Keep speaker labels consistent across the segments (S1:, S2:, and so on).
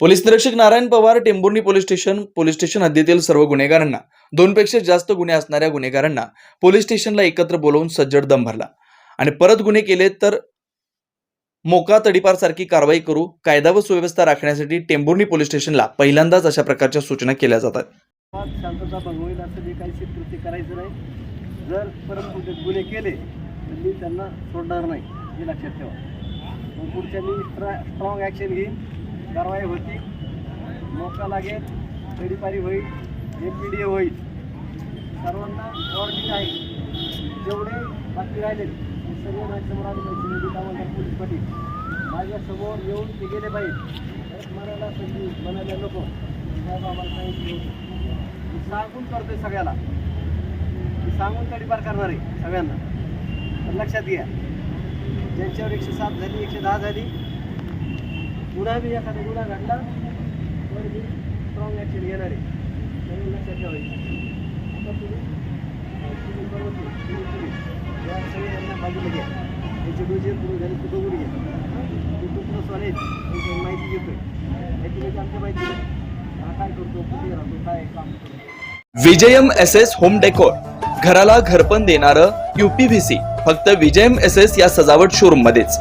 S1: Police निरीक्षक Narayan Pawar Tembhurni police station police station हद्दीतील सर्व गुन्हेगारांना दोनपेक्षा जास्त गुन्हे असणाऱ्या गुन्हेगारांना पोलीस स्टेशनला एकत्र बोलवून सज्जड दम भरला. आणि परत गुन्हे केले तर मोका तडीपार सारखी कारवाई करू कायदा व सुव्यवस्था राखण्यासाठी टेंभुर्णी पोलीस स्टेशनला पहिल्यांदाच अशा प्रकारच्या सूचना केल्या जातात.
S2: शांतता असं जे काही करायचं नाही जर परत गुन्हे केले तर मी त्यांना सोडणार नाही हे लक्षात ठेवा. पुढच्या मी स्ट्रॉंग ॲक्शन घेईन कारवाई होती. मोका लागेल तडीपारी होईल एम पी डी ए होईल. सर्वांना वॉर्निंग आहे. जेवढे बाकी राहिले ते सगळे माझ्यासमोर आले पाहिजे. निधी पोलीस पाटील. माझ्यासमोर येऊन ते गेले पाहिजे. मनाला मरायला संधी म्हणायला नको. साहेब आम्हाला सांगितलं मी सांगून करतोय सगळ्याला. मी सांगून तडीपार करणार आहे सगळ्यांना. तर लक्षात घ्या. ज्यांच्यावर एकशे सात झाली एकशे दहा झाली पुन्हा बी एखादा गुन्हा घडला तर मी स्ट्रॉंग ॲक्शन घेणार आहे. सगळं लक्षात ठेवायचं आता तुम्ही तुम्ही बरोबर तुम्ही तुम्ही या सगळ्यांना बाजूला घ्या. डोजे बघून घ्या ते त्यांची माहिती घेतोय. म्हणजे आमच्या माहिती हा काय करतो? कुठे राहतो? काय काम करतो?
S1: Vijayam S S home decor. घराला घरपण देणारं युपीव्हीसी फक्त विजयम एस एस या सजावट शोरूम मध्येच.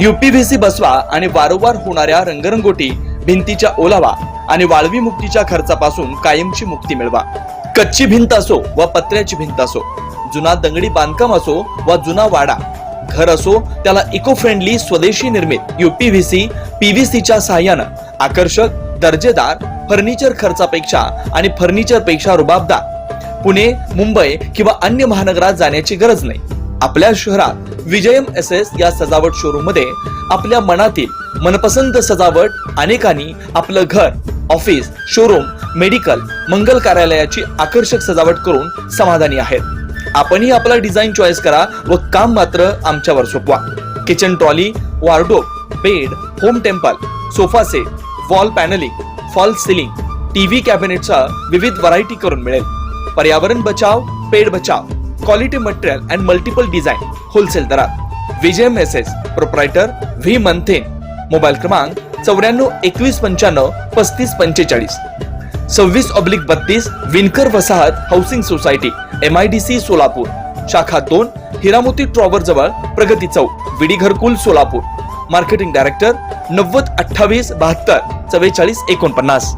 S1: युपीव्हीसी बसवा आणि वारंवार होणाऱ्या रंगरंगोटी भिंतीच्या ओलावा आणि वाळवी मुक्तीच्या खर्चापासून कायमची मुक्ती मिळवा. कच्ची भिंत असो व पत्र्याची भिंत असो जुना दंगडी बांधकाम असो व जुना वाडा घर असो त्याला इको फ्रेंडली स्वदेशी निर्मित युपीव्हीसी पीव्हीसीच्या सहाय्यानं आकर्षक दर्जेदार फर्निचर खर्चापेक्षा आणि फर्निचरपेक्षा रुबाबदार. पुणे मुंबई किंवा अन्य महानगरात जाण्याची गरज नाही. आपल्या शहरात विजयम एस एस या सजावट शोरूममध्ये आपल्या मनातील मनपसंत सजावट अनेकांनी आपलं घर ऑफिस शोरूम मेडिकल मंगल कार्यालयाची आकर्षक सजावट करून समाधानी आहेत. आपणही आपला डिझाईन चॉईस करा व काम मात्र आमच्यावर सोपवा. Kitchen trolley wardrobe bed home temple sofa set wall panelling fall ceiling TV कॅबिनेटचा विविध व्हरायटी करून मिळेल. पर्यावरण बचाव पेड बचाव. Quality material and multiple design wholesale दरात. विजय मेसेज प्रोप्रायटर व्ही मंथेन मोबाईल क्रमांक चौऱ्याण्णव एकवीस पंच्याण्णव पस्तीस पंचेचाळीस. सव्वीस ऑब्लिक बत्तीस विनकर वसाहत housing society M I D C Solapur. शाखा दोन हिरामोती ट्रॉवर जवळ प्रगती चौक विडी घरकुल सोलापूर. मार्केटिंग डायरेक्टर नव्वद अठ्ठावीस बहात्तर चव्वेचाळीस एकोणपन्नास.